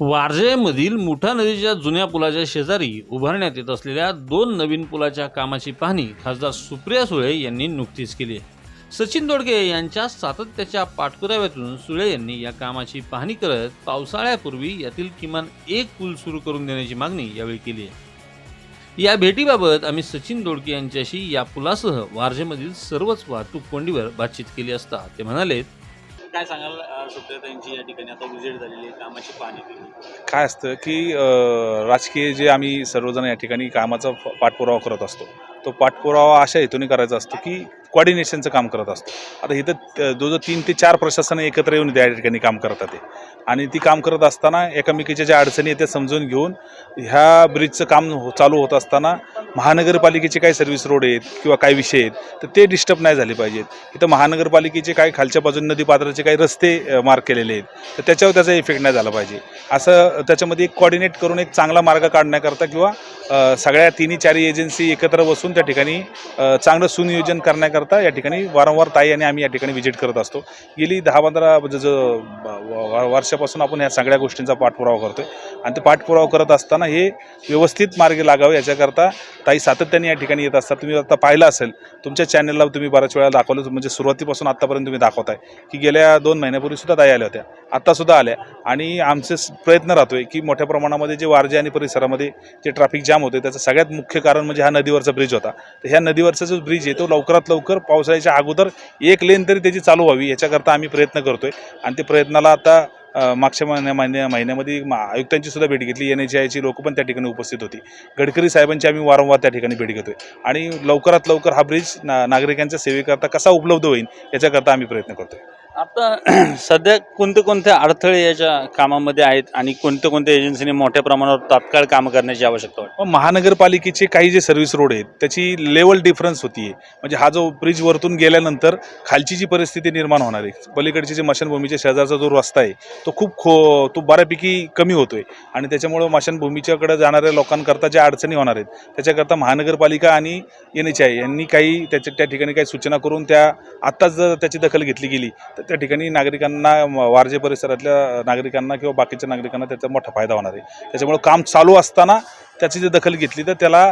वारजेमधील मुठा नदीच्या जुन्या पुलाच्या शेजारी उभारण्यात येत असलेल्या दोन नवीन पुलाच्या कामाची पाहणी खासदार सुप्रिया सुळे यांनी नुकतीच केली आहे. सचिन दोडके यांच्या सातत्याच्या पाठपुराव्यातून सुळे यांनी या कामाची पाहणी करत पावसाळ्यापूर्वी यातील किमान एक पूल सुरू करून देण्याची मागणी यावेळी केली आहे. या भेटीबाबत आम्ही सचिन दोडके यांच्याशी या पुलासह वारजेमधील सर्वच वाहतूक कोंडीवर बातचीत केली असता ते म्हणाले काय सांगाल अ, सुप्रियाताईंची या ठिकाणी? आता विजिट झालेली आहे कामाची पाहणी काय असतं की राजकीय जे आम्ही सर्वजण या ठिकाणी कामाचा पाठपुरावा करत असतो तो पाठपुरावा अशा हेतूने करायचा असतो की कॉर्डिनेशनचं काम करत असतो. आता इथं जो जो तीन ते चार प्रशासन एकत्र येऊन त्या ठिकाणी काम करतात ते. आणि ती काम करत असताना एकमेकीच्या ज्या अडचणी आहेत त्या समजून घेऊन ह्या ब्रिजचं काम हो, चालू होत असताना महानगरपालिकेचे काही सर्व्हिस रोड आहेत किंवा काही विषय आहेत तर ते डिस्टर्ब नाही झाले पाहिजेत. इथं महानगरपालिकेचे काही खालच्या बाजून नदीपात्राचे काही रस्ते मार्क केलेले आहेत तर त्याच्यावर त्याचा इफेक्ट नाही झाला पाहिजे. असं त्याच्यामध्ये एक कॉर्डिनेट करून एक चांगला मार्ग काढण्याकरता किंवा सगळ्या तिन्ही चारही एजन्सी एकत्र बसून त्या ठिकाणी चांगलं सुनियोजन करण्याकरता या ठिकाणी वारंवार ताई आणि आम्ही या ठिकाणी व्हिजिट करत असतो. गेली दहा पंधरा जसं व- वर्षापासून आपण ह्या सगळ्या गोष्टींचा पाठपुरावा करतोय. आणि ते पाठपुरावा करत असताना हे व्यवस्थित मार्गी लागावे याच्याकरता ताई सातत्याने या ठिकाणी येत असतात. तुम्ही आता पाहिलं असेल तुमच्या चॅनलला तुम्ही बऱ्याच वेळा दाखवलं म्हणजे सुरुवातीपासून आत्तापर्यंत तुम्ही दाखवताय की गेल्या दोन महिन्यापूर्वी सुद्धा ताई आल्या होत्या आत्तासुद्धा आल्या. आणि आमचे प्रयत्न प्रयत्न राहतोय की मोठ्या प्रमाणामध्ये जे वारजे आणि परिसरामध्ये जे ट्रॅफिक जाम होते त्याचं सगळ्यात मुख्य कारण म्हणजे हा नदीवरचा ब्रिज होता. तर ह्या नदीवरचा जो ब्रिज आहे तो लवकरात लवकर पावसाळ्याच्या अगोदर एक लेन तरी त्याची चालू व्हावी याच्याकरता आम्ही प्रयत्न करतोय. आणि ते प्रयत्नाला आता मागच्या महिन्या महिन्या महिन्यामध्ये मा- आयुक्तांची सुद्धा भेट घेतली. एन एच आयची लोक पण त्या ठिकाणी उपस्थित होती. गडकरी साहेबांची आम्ही वारंवार त्या ठिकाणी भेट घेतोय. आणि लवकरात लवकर हा ब्रिज ना नागरिकांच्या सेवेकरता कसा उपलब्ध होईल याच्याकरता आम्ही प्रयत्न करतोय. आता सध्या कोणते कोणते अडथळे याच्या कामामध्ये आहेत आणि कोणत्या कोणत्या एजन्सीने मोठ्या प्रमाणावर तात्काळ काम करण्याची आवश्यकता वाटते? मग महानगरपालिकेचे काही जे सर्व्हिस रोड आहेत त्याची लेवल डिफरन्स होती म्हणजे हा जो ब्रिज वरतून गेल्यानंतर खालची जी परिस्थिती निर्माण होणार आहे पलीकडची जे मशानभूमीच्या शेजारचा जो रस्ता आहे तो खूप खो तो बऱ्यापैकी कमी होतोय. आणि त्याच्यामुळं मशानभूमीच्याकडे जाणाऱ्या लोकांकरता ज्या अडचणी होणार आहेत त्याच्याकरता महानगरपालिका आणि एन एच आय यांनी काही त्याच्या त्या ठिकाणी काही सूचना करून त्या आत्ताच जर त्याची दखल घेतली गेली तर त्या ठिकाणी नागरिकांना वारजे परिसरातल्या नागरिकांना किंवा बाकीच्या नागरिकांना त्याचा मोठा फायदा होणार आहे. त्याच्यामुळं काम चालू असताना त्याची जर दखल घेतली तर त्याला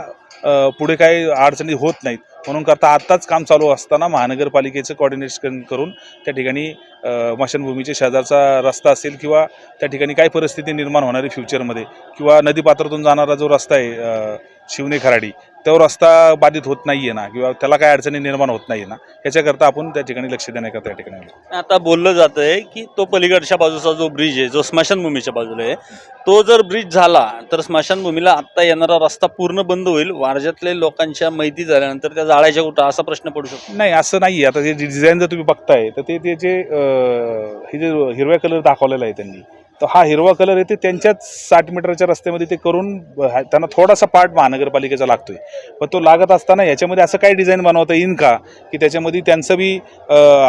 पुढे काही अडचणी होत नाहीत. म्हणून करता आत्ताच काम चालू असताना महानगरपालिकेचं कॉर्डिनेशन करून त्या ठिकाणी मशानभूमीचे शेजारचा रस्ता असेल किंवा त्या ठिकाणी काय परिस्थिती निर्माण होणार आहे फ्युचरमध्ये किंवा नदीपात्रातून जाणारा जो रस्ता आहे शिवने खराडी तो रस्ता बाधित होत नाही आहे ना किंवा त्याला काय अडचणी निर्माण होत नाही ना याच्याकरता आपण त्या ठिकाणी लक्ष देण्याकरता या ठिकाणी. आता बोललं जात आहे की तो पलीकडच्या बाजूचा जो ब्रिज आहे जो स्मशानभूमीच्या बाजूला आहे तो जर ब्रिज झाला तर स्मशानभूमीला आत्ता येणारा रस्ता पूर्ण बंद होईल. वारज्यातले लोकांच्या माहिती झाल्यानंतर त्या जाळायच्या कुठं असा प्रश्न पडू शकतो. नाही असं नाही आता हे डिझाईन जर तुम्ही बघताय तर ते ते जे अं, हे जे हिरव्या कलर दाखवलेला आहे त्यांनी तर हा हिरवा कलर आहे ते त्यांच्याच साठ मीटरच्या रस्त्यामध्ये ते करून त्यांना थोडासा पार्ट महानगरपालिकेचा लागतोय. पण तो लागत असताना याच्यामध्ये असं काही डिझाईन बनवता येईल का? की त्याच्यामध्ये त्यांचं बी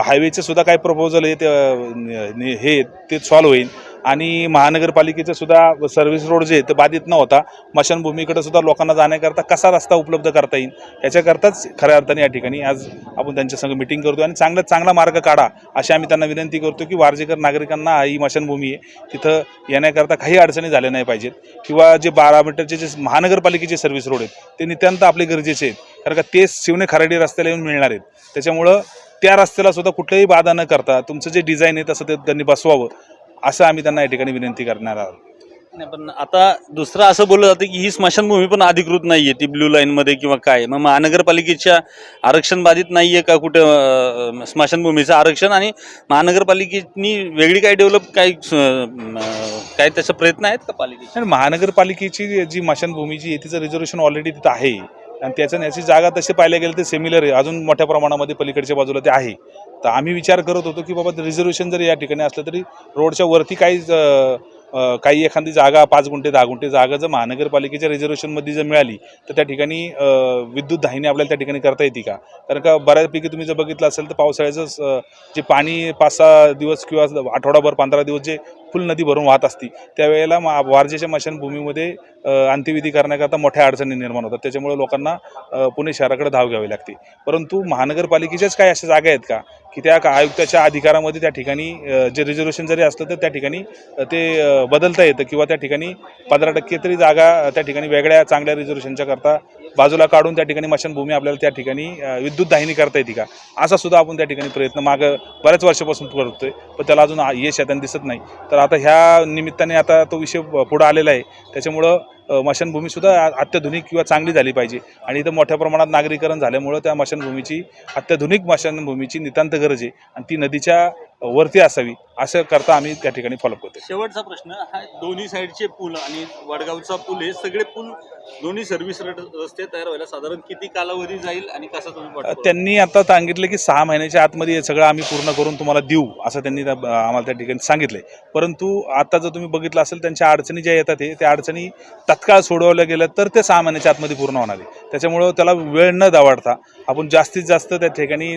हायवेचं सुद्धा काय प्रपोजल आहे ते हे ते सॉल्व्ह होईल. आणि महानगरपालिकेचं सुद्धा सर्व्हिस रोड जे ते बाधित न होता मशानभूमीकडे सुद्धा लोकांना जाण्याकरता कसा रस्ता उपलब्ध करता येईल याच्याकरताच खऱ्या अर्थाने या ठिकाणी आज आपण त्यांच्या संग मिटिंग करतो आणि चांगल्यात चांगला मार्ग काढा अशी आम्ही त्यांना विनंती करतो की वारजेकर नागरिकांना ही मशानभूमी आहे. तिथं येण्याकरता काही अडचणी झाल्या नाही पाहिजेत. किंवा जे बारा मीटरचे जे महानगरपालिकेचे सर्व्हिस रोड आहेत ते नितांत आपले गरजेचे आहेत. कारण का ते शिवने खराडी रस्त्याला येऊन मिळणार आहेत. त्याच्यामुळं त्या रस्त्याला सुद्धा कुठल्याही बाधा न करता तुमचं जे डिझाईन आहे तसं ते त्यांनी बसवावं. असं आम्ही त्यांना या ठिकाणी विनंती करणार आहोत. नाही पण आता दुसरं असं बोललं जातं की ही स्मशानभूमी पण अधिकृत नाहीये ती ब्ल्यू लाईन मध्ये किंवा काय. मग महानगरपालिकेच्या आरक्षण बाधित नाहीये का कुठं स्मशानभूमीचं आरक्षण? आणि महानगरपालिकेनी वेगळी काय डेव्हलप काय काय त्याचा प्रयत्न आहेत का पालिकेचे? महानगरपालिकेची जी मशानभूमी जी आहे तिचं रिझर्वेशन ऑलरेडी तिथं आहे. आणि त्याच्यानं याची जागा तशी पाहायला गेलं तर सिमिलर आहे. अजून मोठ्या प्रमाणामध्ये पलीकडच्या बाजूला ते आहे. तर आम्ही विचार करत होतो की बाबा रिझर्वेशन जरी या ठिकाणी असलं तरी रोडच्या वरती काही काही एखादी जागा पाच गुंठे दहा गुंठे जागा जर महानगरपालिकेच्या रिझर्वेशनमध्ये जर मिळाली तर त्या ठिकाणी विद्युत दाहिनी आपल्याला त्या ठिकाणी करता येते का? कारण का बऱ्यापैकी तुम्ही जर बघितलं असेल तर पावसाळ्याचं जे पाणी पाच सहा दिवस किंवा आठवडाभर पंधरा दिवस जे फुल नदी भरून वाहत असती. त्यावेळेला मा वारजेच्या मशानभूमीमध्ये अंत्यविधी करण्याकरता मोठ्या अडचणी निर्माण होतात. त्याच्यामुळे लोकांना पुणे शहराकडे धाव घ्यावी लागते. परंतु महानगरपालिकेच्याच काही अशा जागा आहेत का? की त्या का- आयुक्ताच्या अधिकारामध्ये त्या ठिकाणी जे रिझर्वेशन जरी असलं तर त्या ठिकाणी ते बदलता येतं किंवा त्या ठिकाणी पंधरा टक्के तरी जागा त्या ठिकाणी वेगळ्या चांगल्या रिझर्वेशनच्या करता बाजूला काढून त्या ठिकाणी मशानभूमी आपल्याला त्या ठिकाणी विद्युत दाहिनी करता येते का? असा सुद्धा आपण त्या ठिकाणी प्रयत्न मागं बऱ्याच वर्षापासून करतोय पण त्याला अजून यश येताना दिसत नाही. तर आता ह्या निमित्ताने आता तो विषय पुढं आलेला आहे. त्याच्यामुळं मशानभूमीसुद्धा अत्याधुनिक किंवा चांगली झाली पाहिजे. आणि इथं मोठ्या प्रमाणात नागरीकरण झाल्यामुळं त्या मशानभूमीची अत्याधुनिक मशानभूमीची नितांत गरज आहे. आणि ती नदीच्या वरती असावी असं करता आम्ही त्या ठिकाणी फॉलो करतो शेवटचा प्रश्न हा दोन्ही साईडचे पूल आणि वडगावचा पूल हे सगळे पूल दोन्ही सर्व्हिस रस्ते तयार व्हायला साधारण किती कालावधी जाईल आणि कसा तुम्ही त्यांनी आता सांगितलं की सहा महिन्याच्या आतमध्ये हे सगळं आम्ही पूर्ण करून तुम्हाला देऊ असं त्यांनी त्या- आम्हाला त्या ठिकाणी सांगितलंय. परंतु आता जर तुम्ही बघितलं असेल त्यांच्या अडचणी ज्या येतात हे, त्या अडचणी तत्काळ सोडवल्या गेल्या तर ते सहा महिन्याच्या आतमध्ये पूर्ण होणार आहे. त्याच्यामुळं त्याला वेळ न दावाडता आपण जास्तीत जास्त त्या ठिकाणी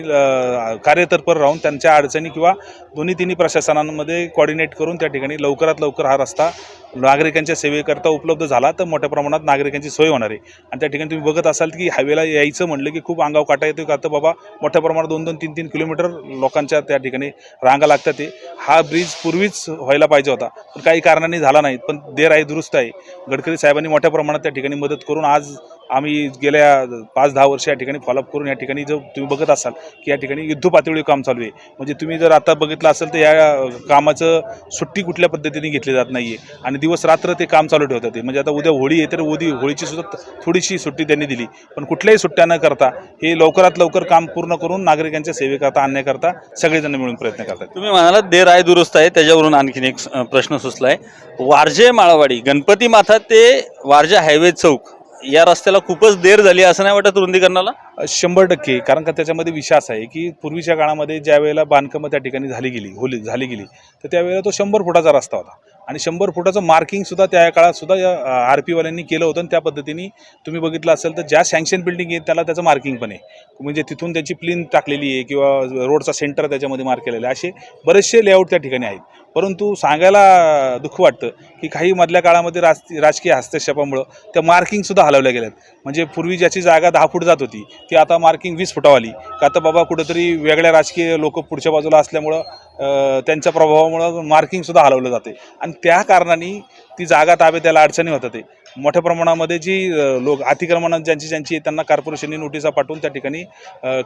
कार्यतत्पर राहून त्यांच्या अडचणी किंवा दोन्ही तिन्ही प्रशासनांमध्ये कॉर्डिनेट करून त्या ठिकाणी लवकरात लवकर हा रस्ता नागरिकांच्या सेवेकरता उपलब्ध झाला तर मोठ्या प्रमाणात नागरिकांची सोय होणार आहे. आणि त्या ठिकाणी तुम्ही बघत असाल की हायवेला यायचं म्हणलं की खूप अंगाव काटा येतो का तर बाबा मोठ्या प्रमाणात दोन दोन तीन तीन किलोमीटर लोकांच्या त्या ठिकाणी रांगा लागतात ते. हा ब्रिज पूर्वीच व्हायला पाहिजे होता. पण काही कारणांनी झाला नाही पण देर आहे दुरुस्त आहे. गडकरी साहेबांनी मोठ्या प्रमाणात त्या ठिकाणी मदत करून आज आम्ही गेल्या पाच दहा वर्ष या ठिकाणी फॉलोअप करून या ठिकाणी जर तुम्ही बघत असाल की या ठिकाणी युद्ध पातळीवर काम चालू आहे. म्हणजे तुम्ही जर आता बघितलं असेल तर या कामाचं सुट्टी कुठल्या पद्धतीने घेतली जात नाही आहे आणि दिवस रात्र ते काम चालू ठेवतात ते. म्हणजे आता उद्या होळी आहे तर उदी होळीची सुद्धा थोडीशी सुट्टी त्यांनी दिली. पण कुठल्याही सुट्ट्या न करता हे लवकरात लवकर काम पूर्ण करून नागरिकांच्या सेवेकरता आणण्याकरता सगळेजण मिळून प्रयत्न करतात. तुम्ही म्हणाला देर आहे दुरुस्त आहे त्याच्यावरून आणखीन एक प्रश्न सुचला आहे वारजे माळावाडी गणपती माथा ते वारजे हायवे चौक या रस्त्याला खूपच देर झाली असं नाही वाटत रुंदीकरणाला? शंभर टक्के. कारण का त्याच्यामध्ये विश्वास आहे की पूर्वीच्या काळामध्ये ज्या वेळेला बांधकामं त्या ठिकाणी झाली गेली होली झाली गेली तर त्यावेळेला तो शंभर फुटाचा रस्ता होता. आणि शंभर फुटाचं मार्किंगसुद्धा त्या काळात सुद्धा या आर पीवाल्यांनी केलं होतं आणि त्या पद्धतीने तुम्ही बघितलं असेल तर ज्या सँक्शन बिल्डिंग आहे त्याला त्याचं मार्किंग पण आहे. म्हणजे तिथून त्याची प्लीन टाकलेली आहे किंवा रोडचा सेंटर त्याच्यामध्ये मार्क केलेला आहे. असे बरेचसे लेआउट त्या ठिकाणी आहेत. परंतु सांगायला दुःख वाटतं की काही मधल्या काळामध्ये राज राजकीय हस्तक्षेपामुळं त्या मार्किंगसुद्धा हलवल्या गेल्यात. म्हणजे पूर्वी ज्याची जागा दहा फूट जात होती ती आता मार्किंग वीस फुटावाली. आली का आता बाबा कुठंतरी वेगळ्या राजकीय लोक पुढच्या बाजूला असल्यामुळं त्यांच्या प्रभावामुळं मार्किंगसुद्धा हलवलं जाते. आणि त्या कारणाने ती जागा ताब्यात त्याला अडचणी होतात ते. मोठ्या प्रमाणामध्ये जी लोक अतिक्रमणात ज्यांची ज्यांची त्यांना कॉर्पोरेशनने नोटिसा पाठवून त्या ठिकाणी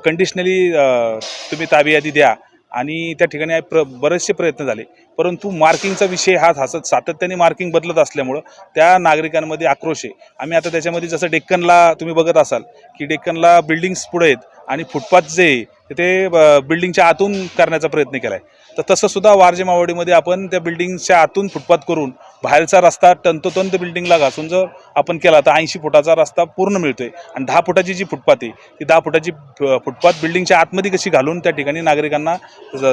कंडिशनली तुम्ही ताबेयादी द्या. आणि त्या ठिकाणी प्र बरेचसे प्रयत्न झाले. परंतु मार्किंगचा विषय हा हसत सातत्याने मार्किंग बदलत असल्यामुळं त्या नागरिकांमध्ये आक्रोश आहे. आम्ही आता त्याच्यामध्ये जसं डेक्कनला तुम्ही बघत असाल की डेक्कनला बिल्डिंग्स पुढे आहेत आणि फुटपाथ जे आहे ते बिल्डिंगच्या आतून करण्याचा प्रयत्न केला आहे तर तसंसुद्धा वारजे मावडीमध्ये आपण त्या बिल्डिंगच्या आतून फुटपाथ करून बाहेरचा रस्ता तंतोतंत बिल्डिंगला घासून जर आपण केला तर ऐंशी फुटाचा रस्ता पूर्ण मिळतो आहे आणि दहा फुटाची जी फुटपाथ आहे ती दहा फुटाची फुटपाथ बिल्डिंगच्या आतमध्ये कशी घालून त्या ठिकाणी नागरिकांना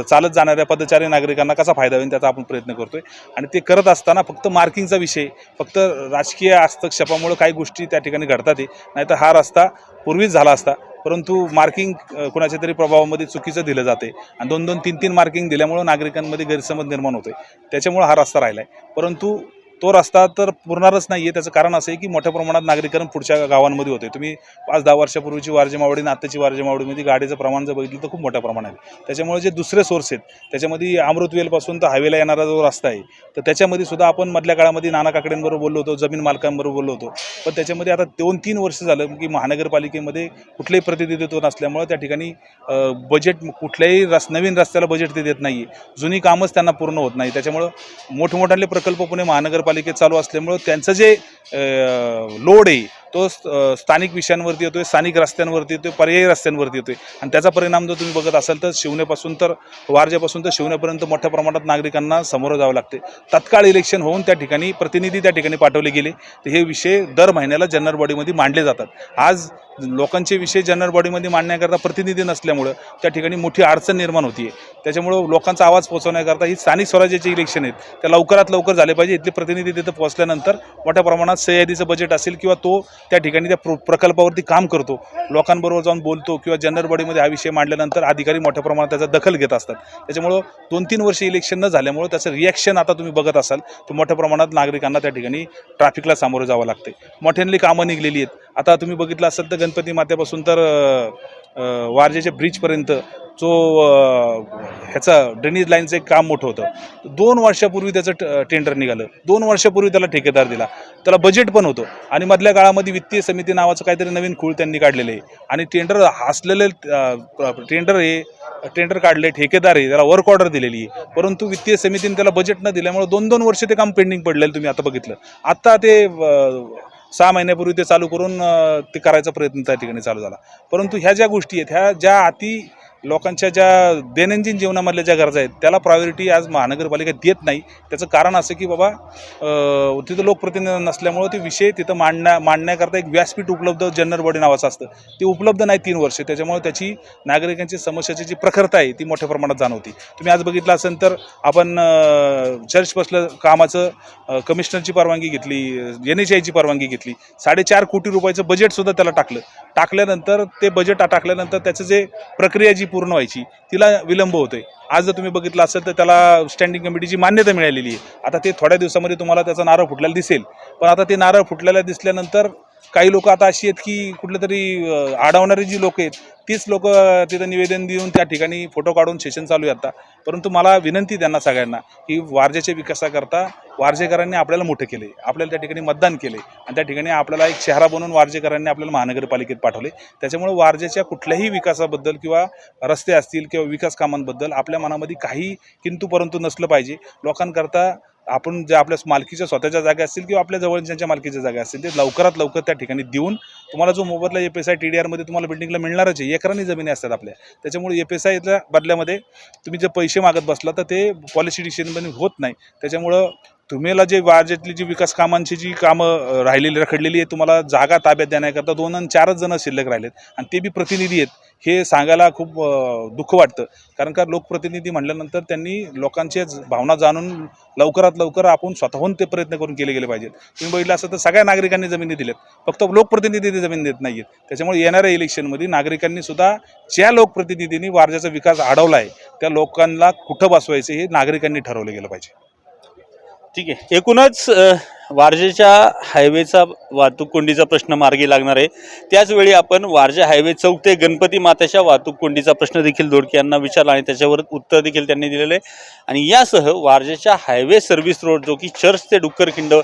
चालत जाणाऱ्या पदचारी नागरिकांना कसा फायदा होईल त्याचा आपण प्रयत्न करतो आहे आणि ते करत असताना फक्त मार्किंगचा विषय फक्त राजकीय हस्तक्षेपामुळे काही गोष्टी त्या ठिकाणी घडतात आहे. नाहीतर हा रस्ता पूर्वीच झाला असता परंतु मार्किंग कोणाच्या कुणाच्या तरी प्रभावामध्ये चुकीचं दिलं जाते. आणि दोन दोन तीन तीन मार्किंग दिल्यामुळं नागरिकांमध्ये गैरसमज निर्माण होते त्याच्यामुळं हा रस्ता राहिला आहे परंतु तो रस्ता तर पुरणारच नाही आहे त्याचं कारण असं आहे की मोठ्या प्रमाणात नागरीकरण पुढच्या गावांमध्ये होते तुम्ही पाच दहा वर्षापूर्वीची वारजे मावडी आणि आत्ताची वारजेमावडीमध्ये गाडीचं प्रमाण जर बघितलं तर खूप मोठ्या प्रमाणात आहे. त्याच्यामुळे जे दुसरे सोर्स आहेत त्याच्यामध्ये अमृतवेलपासून तर हायवेला येणारा जो रस्ता आहे तर त्याच्यामध्ये सुद्धा आपण मधल्या काळामध्ये नाना काकड्यांबरोबर बोललो होतो जमीन मालकांबरोबर बोललो होतो. पण त्याच्यामध्ये आता दोन तीन वर्ष झालं की महानगरपालिकेमध्ये कुठलंही प्रतिनिधित्व नसल्यामुळं त्या ठिकाणी बजेट कुठल्याही रस नवीन रस्त्याला बजेट ते देत नाही जुनी कामच त्यांना पूर्ण होत नाही. त्याच्यामुळं मोठमोठाले प्रकल्प पुणे महापालिकेत चालू असल्यामुळं त्यांचं जे लोड आहे तो स्थानिक विषयांवरती येतोय स्थानिक रस्त्यांवरती येतोय पर्यायी रस्त्यांवरती येतोय. आणि त्याचा परिणाम जर तुम्ही बघत असाल तर शिवनेपासून तर वारजेपासून तर शिवनेपर्यंत मोठ्या प्रमाणात नागरिकांना समोरं जावं लागते तत्काळ इलेक्शन होऊन त्या ठिकाणी प्रतिनिधी त्या ठिकाणी पाठवले गेले. तर हे विषय दर महिन्याला जनरल बॉडीमध्ये मांडले जातात. आज लोकांचे विषय जनरल बॉडीमध्ये मांडण्याकरता प्रतिनिधी नसल्यामुळं त्या ठिकाणी मोठी अडचण निर्माण होती त्याच्यामुळं लोकांचा आवाज पोहोचवण्याकरता ही स्थानिक स्वराज्याचे इलेक्शन आहेत. त्या लवकरात लवकर झाले पाहिजे. इथले प्रतिनिधी तिथं पोहोचल्यानंतर मोठ्या प्रमाणात सह्यादीचं बजेट असेल किंवा तो त्या ठिकाणी त्या प्र प्रकल्पावरती काम करतो. लोकांबरोबर जाऊन बोलतो किंवा जनरल बॉडीमध्ये हा विषय मांडल्यानंतर अधिकारी मोठ्या प्रमाणात त्याचा दखल घेत असतात. त्याच्यामुळं दोन तीन वर्ष इलेक्शन न झाल्यामुळं त्याचं रिॲक्शन आता तुम्ही बघत असाल तर मोठ्या प्रमाणात नागरिकांना त्या ठिकाणी ट्रॅफिकला सामोरं जावं लागते मोठ्यांनी कामं निघलेली आहेत. आता तुम्ही बघितलं असाल तर गणपती मात्यापासून तर वारजेच्या ब्रिजपर्यंत जो ह्याचा ड्रेनेज लाईनचं एक काम मोठं होतं. दोन वर्षापूर्वी त्याचं टेंडर निघालं. दोन वर्षापूर्वी त्याला ठेकेदार दिला. त्याला बजेट पण होतं. आणि मधल्या काळामध्ये वित्तीय समिती नावाचं काहीतरी नवीन खूळ त्यांनी काढलेलं आहे. आणि टेंडर असलेले टेंडर हे टेंडर काढले ठेकेदार आहे त्याला वर्क ऑर्डर दिलेली आहे. परंतु वित्तीय समितीने त्याला बजेट न दिल्यामुळे दोन दोन वर्ष ते काम पेंडिंग पडलेलं तुम्ही आता बघितलं. आत्ता ते सहा महिन्यापूर्वी ते चालू करून ते करायचा प्रयत्न त्या ठिकाणी चालू झाला. परंतु ह्या ज्या गोष्टी आहेत ह्या ज्या अति लोकांच्या ज्या दैनंदिन जीवनामधल्या ज्या गरजा आहेत त्याला प्रायोरिटी आज महानगरपालिका देत नाही. त्याचं कारण असं की बाबा तिथं लोकप्रतिनिधी नसल्यामुळं ते विषय तिथं मांडण्या मांडण्याकरता एक व्यासपीठ उपलब्ध जनरल बॉडी नावाचं असतं. ते उपलब्ध नाही तीन वर्ष. त्याच्यामुळे त्याची नागरिकांची समस्याची जी प्रखरता आहे ती मोठ्या प्रमाणात जाणवती. तुम्ही आज बघितलं असेल तर आपण चर्च बसलं कामाचं कमिशनरची परवानगी घेतली एन एच आयची परवानगी घेतली. साडेचार कोटी रुपयाचं बजेटसुद्धा त्याला टाकलं. टाकल्यानंतर ते बजेट टाकल्यानंतर त्याचं जे प्रक्रिया जी पूर्ण व्हायची. तिला विलंब होतोय. आज जर तुम्ही बघितलं असेल तर त्याला स्टँडिंग कमिटीची मान्यता मिळालेली आहे. आता ते थोड्या दिवसामध्ये तुम्हाला त्याचा नारळ फुटलेला दिसेल. पण आता ते नारळ फुटलेला दिसल्यानंतर काही लोक आता अशी आहेत की कुठलं तरी अं, अडवणारी जी लोक आहेत तीच लोक तिथं निवेदन देऊन त्या ठिकाणी फोटो काढून सेशन चालू आहे आता. परंतु मला विनंती त्यांना सगळ्यांना की वारजेच्या विकासाकरता वारजेकरांनी आपल्याला मोठं केले आपल्याला त्या ठिकाणी मतदान केले आणि त्या ठिकाणी आपल्याला एक शहरा बनवून वारजेकरांनी आपल्याला महानगरपालिकेत पाठवले त्याच्यामुळे वारजेच्या कुठल्याही विकासाबद्दल किंवा रस्ते असतील किंवा विकास कामांबद्दल आपल्या मनामध्ये काही किंतू परंतु नसलं पाहिजे. लोकांकरता आपण जे आपल्या मालकीच्या स्वतःच्या जागा असतील किंवा आपल्या जवळच्या मालकीच्या जागा असतील ते लवकरात लवकर त्या ठिकाणी देऊन तुम्हाला जो मोबदला F S I T D आरमध्ये तुम्हाला बिल्डिंगला मिळणारच आहे एकरांनी जमिनी असतात आपल्या. त्याच्यामुळे एफ एस आयच्या बदल्यामध्ये तुम्ही जे पैसे मागत बसला तर ते पॉलिसी डिसिजनमध्ये होत नाही. त्याच्यामुळं तुम्हाला जे वाजेतली जी विकास कामांची जी कामं राहिलेली रखडलेली आहे तुम्हाला जागा ताब्यात देण्याकरता दोन आणि चारच जण शिल्लक राहिलेत. आणि ते बी प्रतिनिधी आहेत. हे सांगायला खूप दुःख वाटतं. कारण का लोकप्रतिनिधी म्हटल्यानंतर त्यांनी लोकांच्या भावना जाणून लवकरात लवकर आपण स्वतःहून ते प्रयत्न करून केले गेले पाहिजेत. तुम्ही बघितलं असं तर सगळ्या नागरिकांनी जमिनी दिल्यात. फक्त लोकप्रतिनिधी जमीन देत नाहीत त्याच्यामुळे येणाऱ्या इलेक्शनमध्ये नागरिकांनी सुद्धा ज्या लोकप्रतिनिधींनी वारजाचा विकास अडवला आहे त्या लोकांना कुठं बसवायचं हे नागरिकांनी ठरवलं गेलं पाहिजे. ठीक आहे. एकूणच वारजेच्या हायवेचा वाहतूक कोंडीचा प्रश्न मार्गी लागणार आहे. त्याचवेळी आपण वारजे हायवे चौक ते गणपती मातेच्या वाहतूक कोंडीचा प्रश्न देखील दोडके यांना विचारला आणि त्याच्यावर उत्तर देखील त्यांनी दिलेलं आहे. आणि यासह वारजेच्या हायवे सर्व्हिस रोड जो की चर्च ते डुक्करखिंड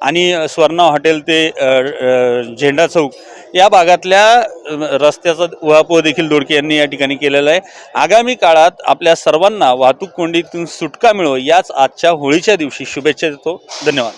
आणि स्वर्णा हॉटेल ते झेंडा चौक या भागातल्या रस्त्याचा उहापोह देखील दोडके यांनी या ठिकाणी केलेला आहे. आगामी काळात आपल्या सर्वांना वाहतूक कोंडीतून सुटका मिळो याच आजच्या होळीच्या दिवशी शुभेच्छा देतो. धन्यवाद.